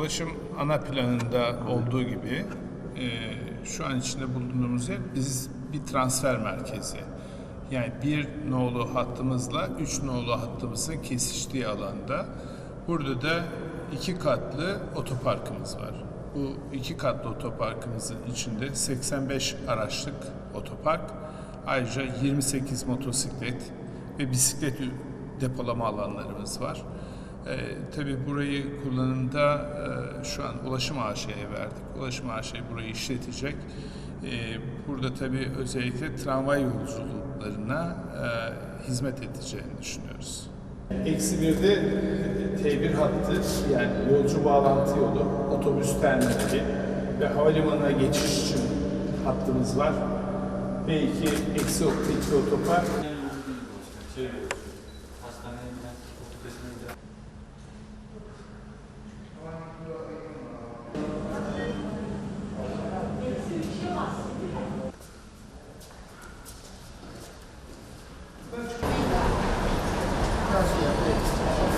Ulaşım ana planında olduğu gibi e, şu an içinde bulunduğumuz yer biz bir transfer merkezi. Yani bir nolu hattımızla üç nolu hattımızın kesiştiği alanda. Burada da iki katlı otoparkımız var. Bu iki katlı otoparkımızın içinde 85 araçlık otopark, ayrıca 28 motosiklet ve bisiklet depolama alanlarımız var. Ee, tabii burayı kullanımda e, şu an Ulaşım AŞ'ye verdik. Ulaşım AŞ burayı işletecek. Ee, burada tabii özellikle tramvay yolculuklarına e, hizmet edeceğini düşünüyoruz. Eksi bir de T1 hattı yani yolcu bağlantı yolu, otobüs terminali ve havalimanına geçiş için hattımız var. B2 eksi 2 otopark hastaneye giden, fakültesine Gracias.